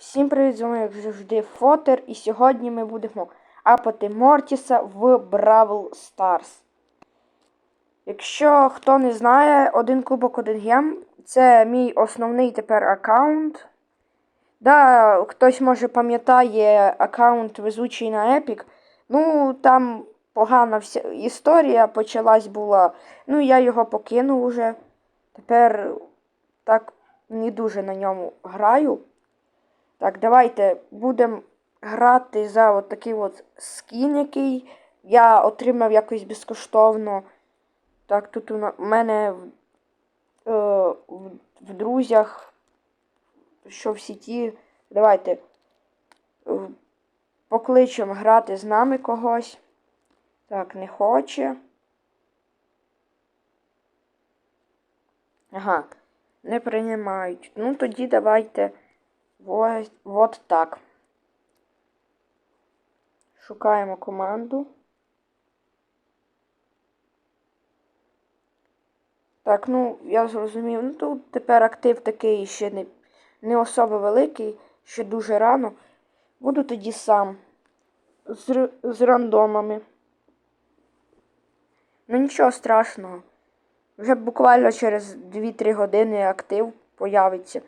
Всім привіт, з вами як завжди Фотер, і сьогодні ми будемо апати Мортіса в Бравл Старс. Якщо хто не знає, один кубок один гем це мій основний тепер аккаунт. Да, хтось може пам'ятає аккаунт везучий на Epic. Ну, там погана вся історія почалась була. Ну, я його покинув уже. Тепер так не дуже на ньому граю. Так, давайте будемо грати за от такий от скін, який я отримав якось безкоштовно. Так, тут у мене в, е, в, друзях, що в сіті. Давайте е, покличемо грати з нами когось. Так, не хоче. Ага, не приймають. Ну тоді давайте. Вот, вот так. Шукаємо команду. Так, ну, я зрозумів. Ну, тут тепер актив такий ще не, не особо великий, ще дуже рано. Буду тоді сам. З, з рандомами. Ну нічого страшного. Вже буквально через 2-3 години актив появиться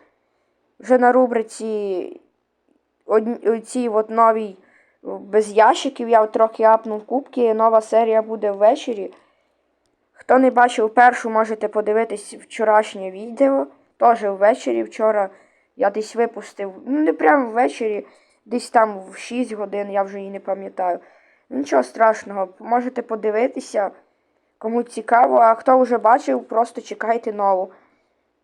вже на рубриці цій от новій без ящиків я трохи апнув кубки. Нова серія буде ввечері. Хто не бачив першу, можете подивитись вчорашнє відео. Теж ввечері. Вчора я десь випустив. Ну, не прямо ввечері, десь там в 6 годин, я вже її не пам'ятаю. Нічого страшного, можете подивитися, кому цікаво, а хто вже бачив, просто чекайте нову.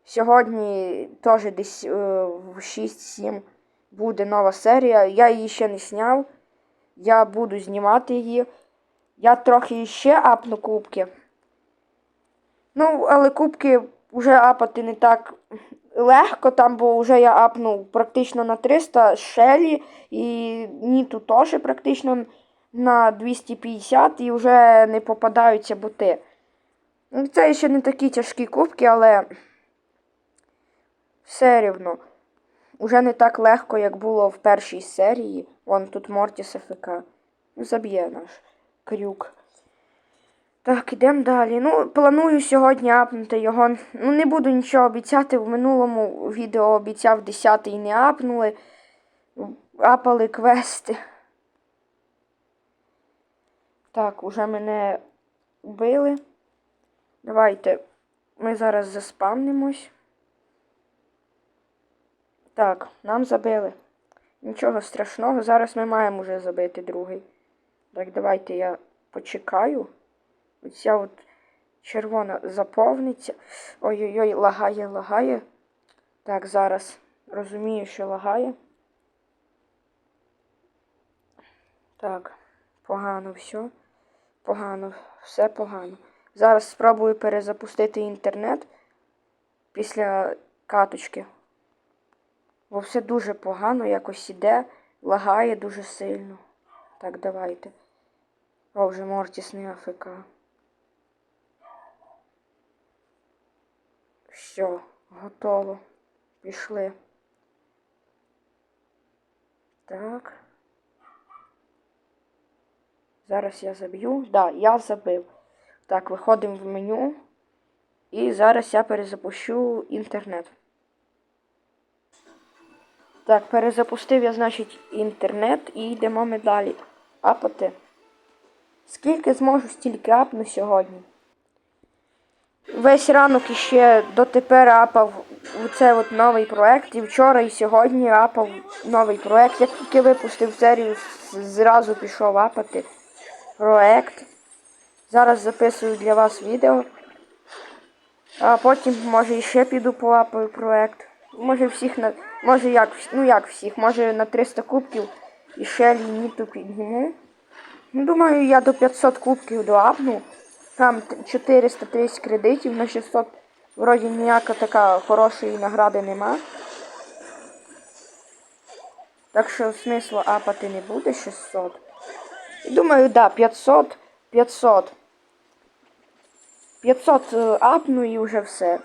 Сьогодні теж десь е, в 6-7 буде нова серія. Я її ще не зняв. Я буду знімати її. Я трохи ще апну кубки. Ну, але кубки вже апати не так легко, там, бо вже я апнув практично на 300 шелі і Ніту теж практично на 250 і вже не попадаються боти. Ну, Це ще не такі тяжкі кубки, але все рівно. Уже не так легко, як було в першій серії. Вон тут Мортіс АФК. Заб'є наш крюк. Так, ідемо далі. Ну, планую сьогодні апнути його. Ну, не буду нічого обіцяти. В минулому відео обіцяв 10 і не апнули. Апали квести. Так, уже мене вбили. Давайте ми зараз заспавнимось. Так, нам забили. Нічого страшного, зараз ми маємо вже забити другий. Так, давайте я почекаю. Оця от червона заповниться. Ой-ой-ой, лагає, лагає. Так, зараз розумію, що лагає. Так, погано все. Погано, все погано. Зараз спробую перезапустити інтернет після каточки. Бо все дуже погано якось іде, лагає дуже сильно. Так, давайте. О, вже Мортіс не АФК. Все, готово. Пішли. Так. Зараз я заб'ю. Так, да, я забив. Так, виходимо в меню. І зараз я перезапущу інтернет. Так, перезапустив я, значить, інтернет і йдемо ми далі. Апати. Скільки зможу, стільки апну сьогодні. Весь ранок іще дотепер апав оце от новий проект. І вчора і сьогодні апав новий проект. Як тільки випустив серію, зразу пішов апати проект. Зараз записую для вас відео. А потім, може, іще піду поапаю проект. Може всіх на. Може як, ну як всіх, може на 300 кубків і ще ліміту підніму. Ну, думаю, я до 500 кубків доапну. Там т- 430 кредитів на 600. Вроді ніяка така хорошої награди нема. Так що смислу апати не буде 600. І думаю, да, 500, 500. 500 е, апну і вже все.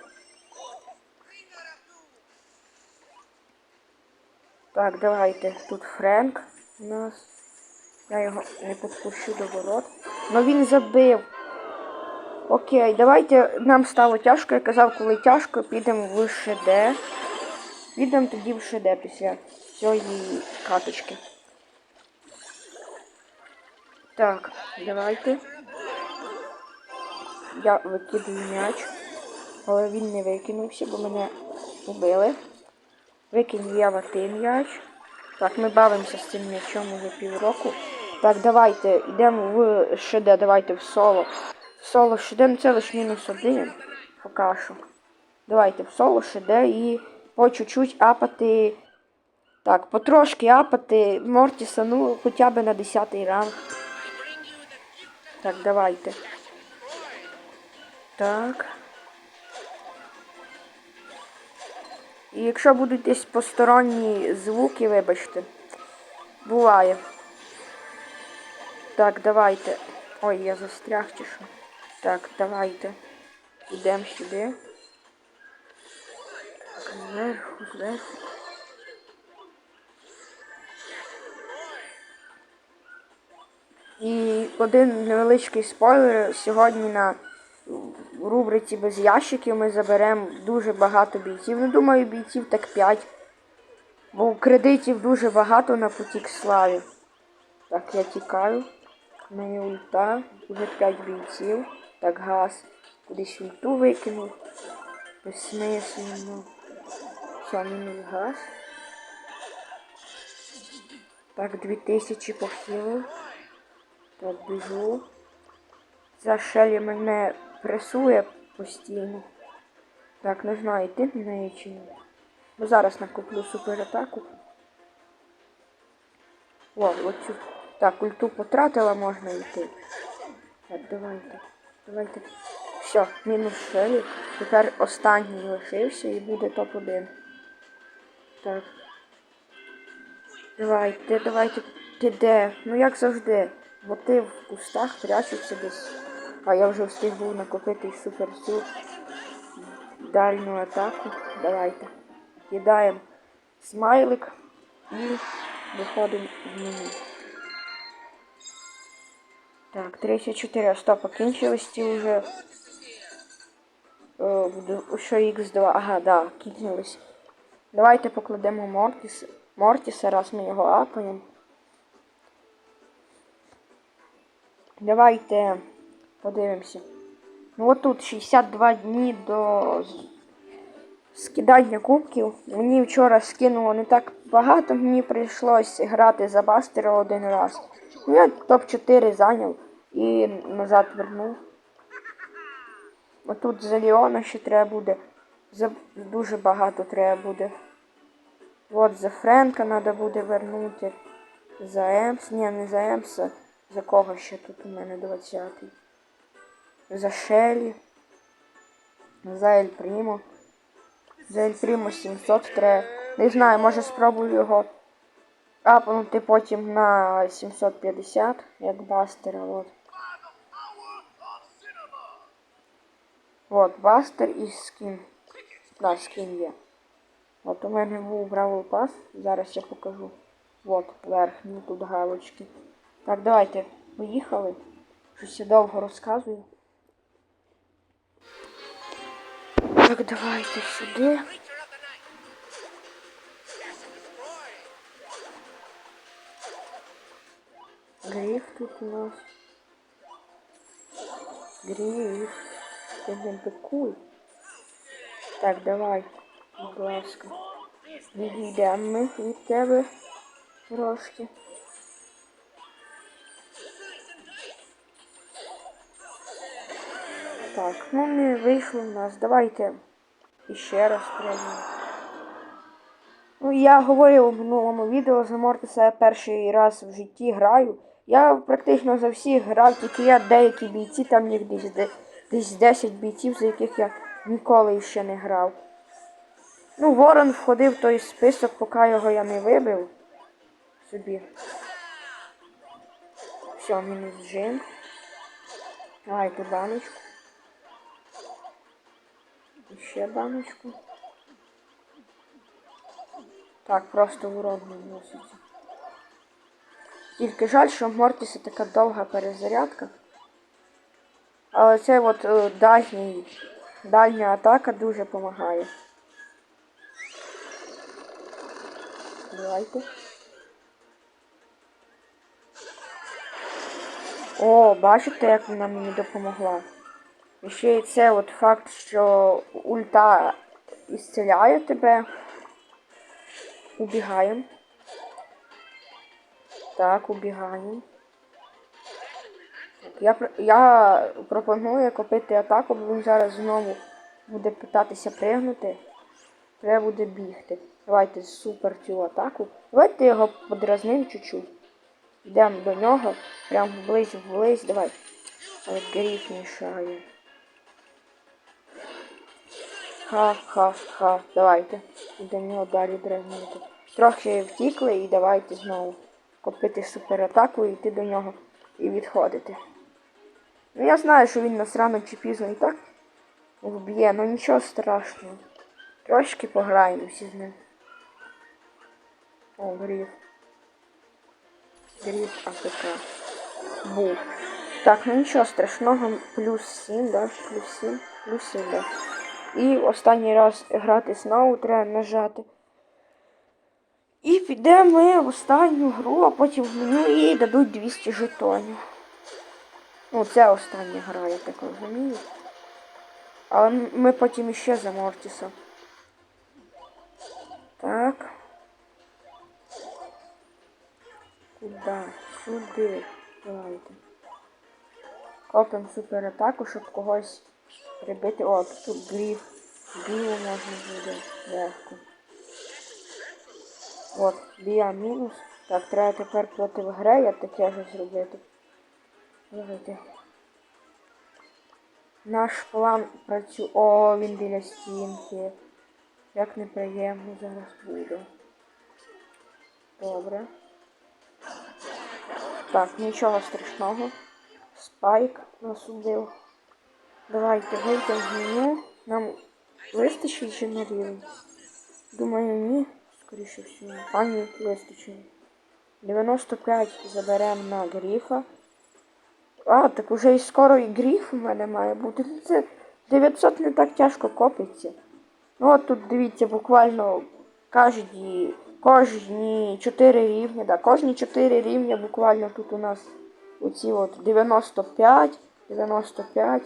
Так, давайте. Тут Френк у нас. Я його не підпущу до ворот. Ну він забив. Окей, давайте. Нам стало тяжко. Я казав, коли тяжко, підемо в ШД. Підемо тоді в ШД після цієї каточки. Так, давайте. Я викидаю м'яч. Але він не викинувся, бо мене убили. Викинь я ти м'яч. Так, ми бавимося з цим м'ячом уже півроку. Так, давайте, йдемо в ШД, давайте в соло. В соло ШД, ну це лише мінус один. Поки що. Давайте в соло ШД і по чуть-чуть апати. Так, потрошки апати Мортіса, ну, хоча б на 10 ранг. Так, давайте. Так. І якщо будуть десь посторонні звуки, вибачте. Буває. Так, давайте. Ой, я застряг чи що. Так, давайте. Йдемо сюди. Так, зверху, зверху. І один невеличкий спойлер. Сьогодні на рубриці без ящиків ми заберемо дуже багато бійців. Ну, думаю, бійців так 5. Бо кредитів дуже багато на путі к славі. Так, я тікаю. В мене ульта. Вже 5 бійців. Так, газ. Кудись ульту викинув. Безсмисленно. Все, мінус газ. Так, 2000 похилив. Так, біжу. За Шелі мене пресує постійно. Так, не знаю, йти на неї чи ні. Бо зараз накуплю суператаку. О, оцю. Так, ульту потратила, можна йти. Так, давайте. Давайте. Все, мінус Шелі. Тепер останній лишився і буде топ-1. Так. Давайте, давайте. Ти де? Ну як завжди. Бо ти в кустах прячешся десь. А я вже встиг був накопити суперсю. Дальню атаку. Давайте. Кидаємо смайлик і виходимо в меню. Так, 34 стопа кінчились ті вже. О, що Х2. Ага, да, кінчились. Давайте покладемо Мортіс. Мортіса, раз ми його апаємо. Давайте подивимося. Ну от тут 62 дні до скидання кубків. Мені вчора скинуло не так багато, мені прийшлось грати за бастера один раз. Ну, я топ-4 зайняв і назад вернув. Отут за Ліона ще треба буде. За дуже багато треба буде. От за Френка треба буде вернути. За Емс. Ні, не за Емса. За кого ще тут у мене 20-й? За Шелі. За Ель Прімо. За Ель Прімо 700 треба. Не знаю, може спробую його апнути потім на 750, як бастера. От. От, бастер і скін. Да, скін є. От у мене був Бравл Пас. Зараз я покажу. От, верхні тут галочки. Так, давайте, поїхали. Щось я довго розказую. Так, давайте сюди. Гриф тут у нас. Гриф. Ти не бикуй. Так, давай, будь ласка. Ми від тебе трошки. Так, ну не вийшло в нас. Давайте іще раз спробуємо. Ну, я говорив у минулому відео за Мортиса я перший раз в житті граю. Я практично за всіх грав, тільки я деякі бійці, там їх десь, десь 10 бійців, за яких я ніколи ще не грав. Ну, Ворон входив в той список, поки його я не вибив собі. Все, мінус джин. Давайте баночку. Ще баночку. Так, просто урон наноситься. Тільки жаль, що в Мортіса така довга перезарядка. Але це от е, дальній, дальня атака дуже допомагає. Давайте. О, бачите, як вона мені допомогла. І ще й це от факт, що ульта ісцеляє тебе. Убігаємо. Так, убігаємо. Я, я пропоную купити атаку, бо він зараз знову буде питатися пригнути. Треба буде бігти. Давайте супер цю атаку. Давайте його подразнимо чуть-чуть. Йдемо до нього. Прям вблизь вблизь. Давай. Але мішає. Ха-ха-ха. Давайте. До нього далі драгнути. Трохи втікли і давайте знову купити суператаку, і йти до нього і відходити. Ну я знаю, що він нас рано чи пізно і так вб'є, ну нічого страшного. Трошки пограємося з ним. О, гриф. Гриф АФК. Був. Так, ну нічого страшного. Плюс 7, да? Плюс 7, плюс 7, да. І останній раз грати знову треба нажати. І підемо ми в останню гру, а потім в меню і дадуть 200 жетонів. Ну, це остання гра, я так розумію. Але ми потім іще за Мортіса. Так. Куда? Сюди. Давайте. Копимо суператаку, щоб когось прибити. О, тут гриф. Грифу можна буде легко. От, бія мінус. Так, треба тепер проти Грея таке ж зробити. Давайте. Наш план працює. О, він біля стінки. Як неприємно зараз буде. Добре. Так, нічого страшного. Спайк нас убив. Давайте вийдемо в меню. Нам вистачить чи на рівень? Думаю, ні. Скоріше всього. А ні, вистачить. 95 заберемо на гріфа. А, так уже і скоро і гріф у мене має бути. Ну, Це 900 не так тяжко копиться. Ну от тут дивіться, буквально кожні, кожні 4 рівня, да, кожні 4 рівня буквально тут у нас оці от 95, 95.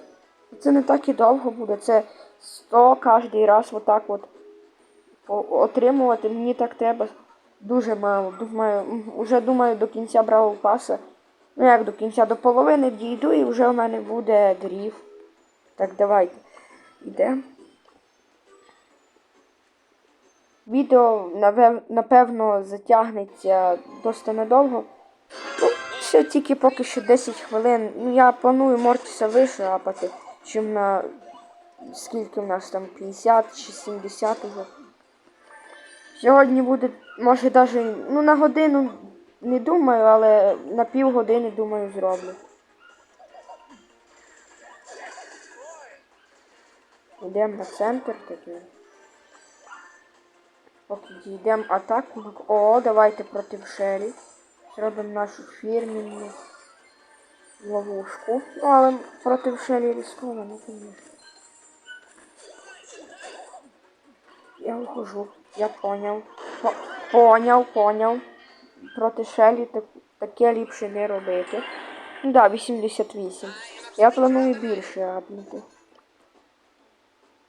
Це не так і довго буде, це 100 кожний раз отак от отримувати. Мені так треба дуже мало. Думаю, м, уже думаю до кінця бравого паса. Ну як до кінця, до половини дійду і вже в мене буде дріф. Так, давайте. Йдемо. Відео напевно затягнеться досить недовго. Ну, ще тільки поки що 10 хвилин. Ну, я планую Мортіса вишапати, чим на скільки в нас там 50 чи 70 уже. Сьогодні буде, може навіть, ну на годину не думаю, але на півгодини, думаю, зроблю. Йдемо на центр такий. Поки дійдемо атаку. О, давайте проти Шері. Зробимо нашу фірмінну ловушку. Ну, але проти Шері рисковано, звісно. Я виходжу. Я поняв. По- поняв, поняв. Проти Шелі так, таке ліпше не робити. Ну да, 88. Я планую більше апнути.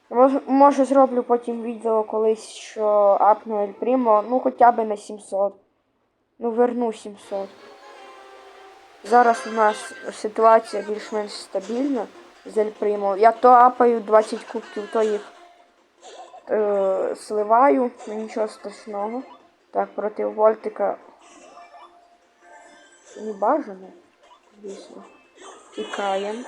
Може, може зроблю потім відео колись, що апну Ель Прімо, ну хоча б на 700. Ну верну 700. Зараз у нас ситуація більш-менш стабільна з Ель Прімо. Я то апаю 20 кубків, то їх е, сливаю, ну нічого страшного. Так, проти Вольтика не бажано, звісно. Тікаємо.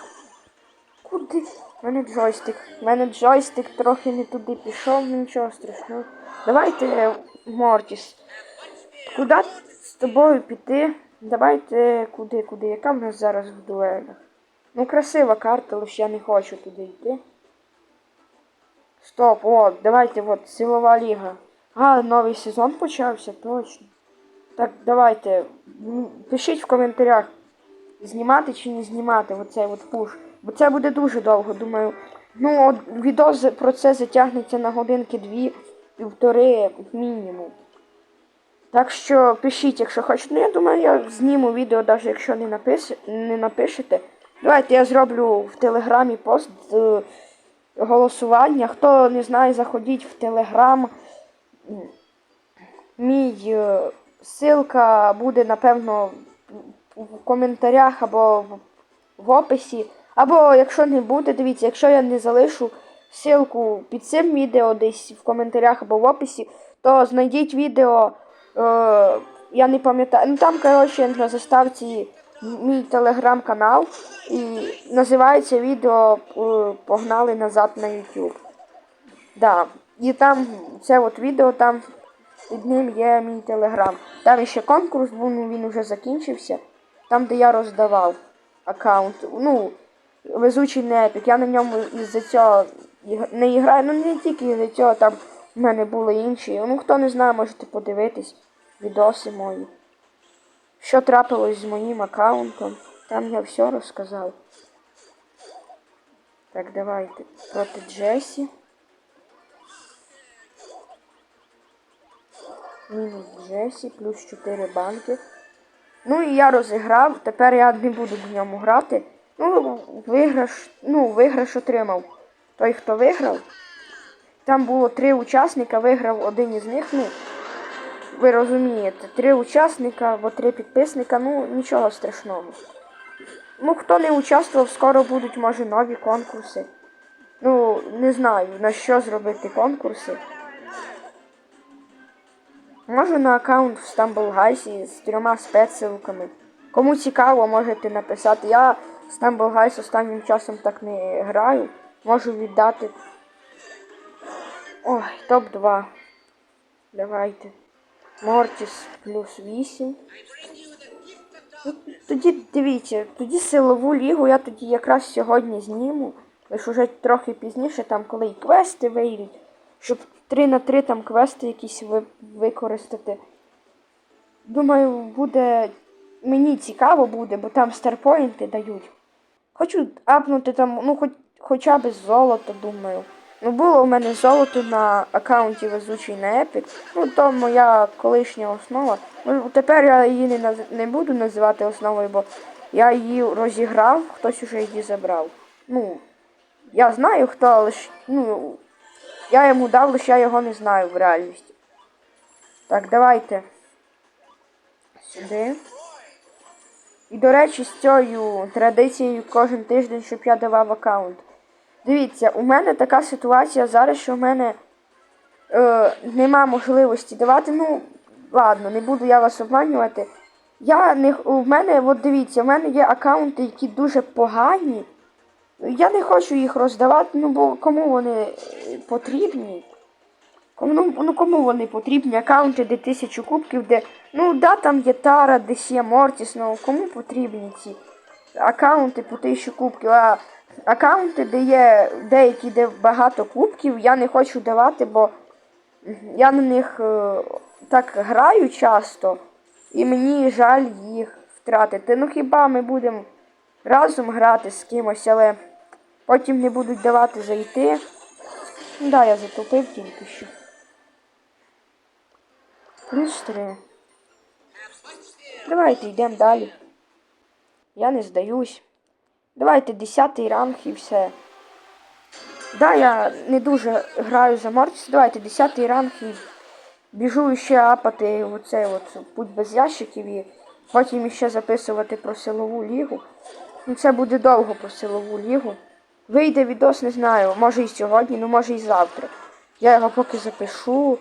Куди? У мене джойстик. У мене джойстик трохи не туди пішов, ну нічого страшного. Давайте, Мортіс. Куди з тобою піти? Давайте куди, куди? Яка в нас зараз в дуелях? Ну, красива карта, лише я не хочу туди йти. Стоп, от, давайте, от, силова ліга. А, новий сезон почався, точно. Так, давайте. Пишіть в коментарях, знімати чи не знімати оцей от пуш. Бо це буде дуже довго, думаю. Ну, от, відео про це затягнеться на годинки дві, півтори мінімум. Так що пишіть, якщо хочете. Ну, я думаю, я зніму відео, навіть якщо не, напис... не напишете. Давайте я зроблю в телеграмі пост е, голосування. Хто не знає, заходіть в телеграм. Мій е, ссылка буде, напевно, в- коментарях або в описі. Або якщо не буде, дивіться, якщо я не залишу ссылку під цим відео десь в коментарях або в описі, то знайдіть відео. Е, я не пам'ятаю. Ну там, коротше, на заставці мій телеграм-канал. І називається відео Погнали назад на YouTube. Да. І там це от відео, там під ним є мій телеграм. Там ще конкурс був, ну він вже закінчився. Там, де я роздавав аккаунт. Ну, везучий не епік. Я на ньому із-за цього не граю. Ну не тільки із-за цього, там в мене були інші. Ну хто не знає, можете подивитись відоси мої. Що трапилось з моїм аккаунтом. Там я все розказав. Так, давайте. Проти Джесі. Мінус Джесі, плюс 4 банки. Ну і я розіграв, тепер я не буду в ньому грати. Ну, виграш, ну, виграш отримав. Той, хто виграв. Там було три учасника, виграв один із них. Ну, ви розумієте, три учасника або три підписника, ну нічого страшного. Ну, хто не участвував, скоро будуть, може, нові конкурси. Ну, не знаю, на що зробити конкурси. Можу на аккаунт в StumbleGuys з трьома спецсилками. Кому цікаво, можете написати. Я в StumbleGuys останнім часом так не граю. Можу віддати. Ой, топ-2. Давайте. Мортіс плюс 8. Ну, Тоді дивіться, тоді силову лігу я тоді якраз сьогодні зніму. Лише вже трохи пізніше, там коли і квести вийдуть, щоб 3 на 3 там квести якісь ви, використати. Думаю, буде. Мені цікаво буде, бо там старпоінти дають. Хочу апнути там, ну, хоч, хоча б золото, думаю. Ну, було у мене золото на аккаунті везучий на Epic. Ну, то моя колишня основа. Ну, тепер я її не, наз... не буду називати основою, бо я її розіграв, хтось уже її забрав. Ну, я знаю, хто, але ж, ну, я йому дав, лише я його не знаю в реальності. Так, давайте. Сюди. І, до речі, з цією традицією кожен тиждень, щоб я давав аккаунт. Дивіться, у мене така ситуація зараз, що в мене е, нема можливості давати. Ну, ладно, не буду я вас обманювати. Я не, у мене, от дивіться, у мене є аккаунти, які дуже погані. Я не хочу їх роздавати, ну бо кому вони е, потрібні? Ну, ну кому вони потрібні? Аккаунти, де тисячу кубків, де. Ну да, там є Тара, десь є Мортіс, ну кому потрібні ці аккаунти по тисячу кубків, а аккаунти, де є деякі, де багато кубків, я не хочу давати, бо я на них е, так граю часто, і мені жаль їх втратити. Ну хіба ми будемо разом грати з кимось, але потім не будуть давати зайти. Ну да, я затопив тільки що. Плюс три. Давайте йдемо далі. Я не здаюсь. Давайте 10 ранг і все. Да, я не дуже граю за Мортіс. Давайте 10 ранг і біжу ще апати оцей от путь без ящиків і потім ще записувати про силову лігу. Ну це буде довго про силову лігу. Вийде відос, не знаю, може і сьогодні, ну може і завтра. Я його поки запишу.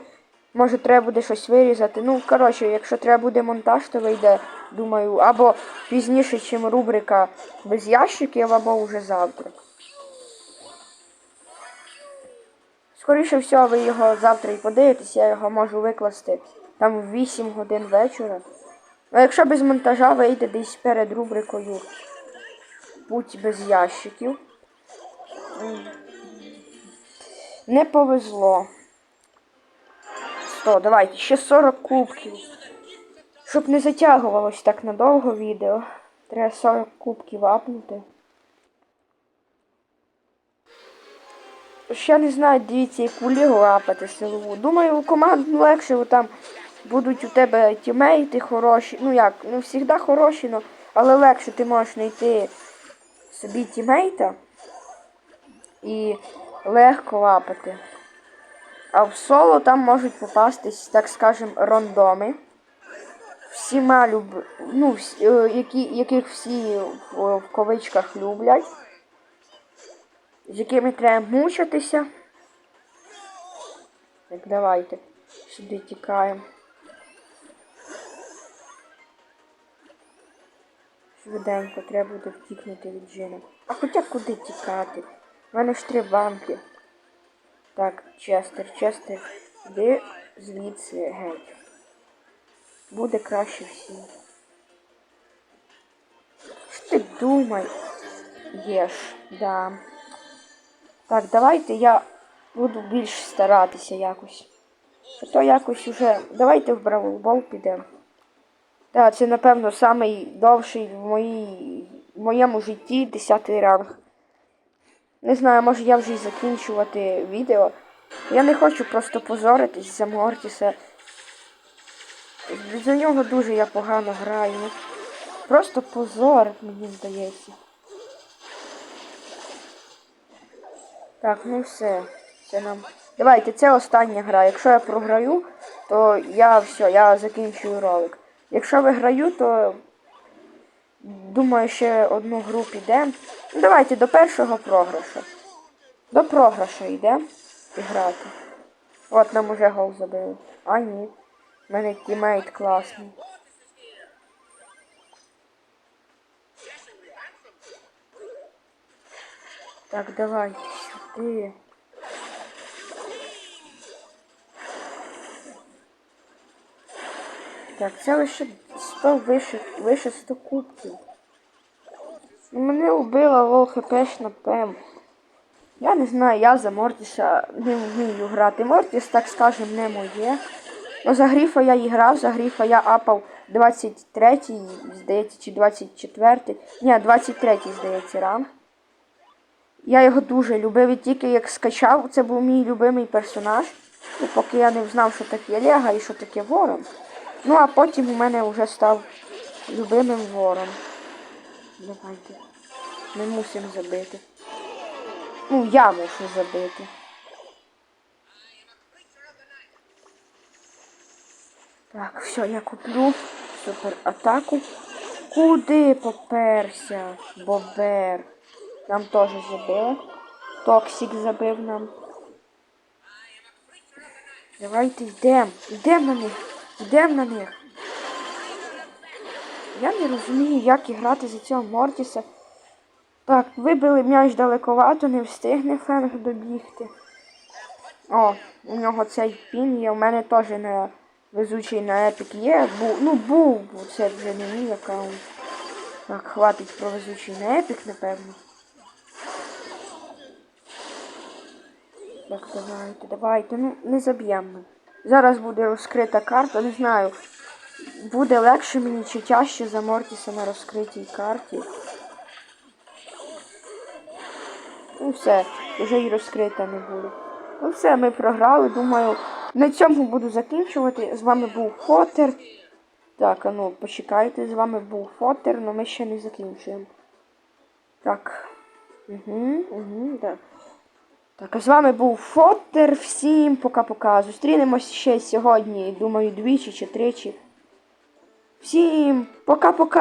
Може треба буде щось вирізати. Ну, коротше, якщо треба буде монтаж, то вийде, думаю, або пізніше, чим рубрика без ящиків, або вже завтра. Скоріше всього, ви його завтра і подивитесь, я його можу викласти там в 8 годин вечора. А якщо без монтажа вийде десь перед рубрикою Путь без ящиків. Не повезло. 100, давайте, ще 40 кубків. Щоб не затягувалось так надовго відео. Треба 40 кубків апнути. Ще не знаю, дивіться, яку лігу апати силову. Думаю, у команду легше, бо там будуть у тебе тімейти хороші. Ну як, не завжди хороші, но, але легше ти можеш знайти собі тімейта і легко лапати. А в соло там можуть попастись, так скажем, рандоми. Всіма люб... ну, е, які, яких всі в, в ковичках люблять, з якими треба мучитися. Так, давайте сюди тікаємо. Швиденько треба буде втікнути від джина. А хоча куди тікати? У мене ж три банки. Так, Честер, Честер, іди звідси геть. Буде краще всім. Що ти думай? Єш, да. Так, давайте я буду більш старатися якось. А то якось уже. Давайте в Бравлбол підемо. Так, це, напевно, самий довший в, в моєму житті 10 ранг. Не знаю, може я вже й закінчувати відео. Я не хочу просто позоритись за Мортіса. За нього дуже я погано граю. Просто позор, мені здається. Так, ну все. Це нам. Давайте, це остання гра. Якщо я програю, то я все, я закінчую ролик. Якщо виграю, то думаю, ще одну гру підемо. Ну, давайте до першого програшу. До програшу йдемо грати. От нам уже гол забили. А ні. У мене тімейт класний. Так, давайте сюди. Так, це лише 100 вище, вище 100 кубків. Мене вбила лол хпшна ПМ. Я не знаю, я за Мортіса не вмію грати. Мортіс, так скажем, не моє. Ну, за Гріфа я і грав, за Гріфа я апав 23-й, здається, чи 24-й. Ні, 23-й, здається, ранг. Я його дуже любив і тільки як скачав, це був мій любимий персонаж. Ну, поки я не знав, що таке Лега і що таке Ворон. Ну, а потім у мене вже став любимим вором. Давайте. Ми мусимо забити. Ну, я мушу забити. Так, все, я куплю супер атаку. Куди поперся? Бобер. Нам теж забили. Токсик забив нам. Давайте йдемо. Йдемо на них. Йдемо на них. Я не розумію, як грати за цього Мортіса. Так, вибили м'яч далековато, не встигне Фенг добігти. О, у нього цей пін є, у мене теж не везучий на епік є. Бу, ну був, бо це вже не мій аккаунт. Так, хватить про везучий на епік, напевно. Так, давайте, давайте, ну не заб'ємо. Зараз буде розкрита карта, не знаю. Буде легше мені чи тяжче за Мортіса на розкритій карті. Ну все, вже і розкрита не буде. Ну все, ми програли. Думаю, на цьому буду закінчувати. З вами був Фотер. Так, а ну, почекайте, з вами був Фотер, але ми ще не закінчуємо. Так. Угу, угу, так. Так, а з вами був Фотер. Всім пока-пока. Зустрінемось ще сьогодні, думаю, двічі чи тричі. Всім пока-пока.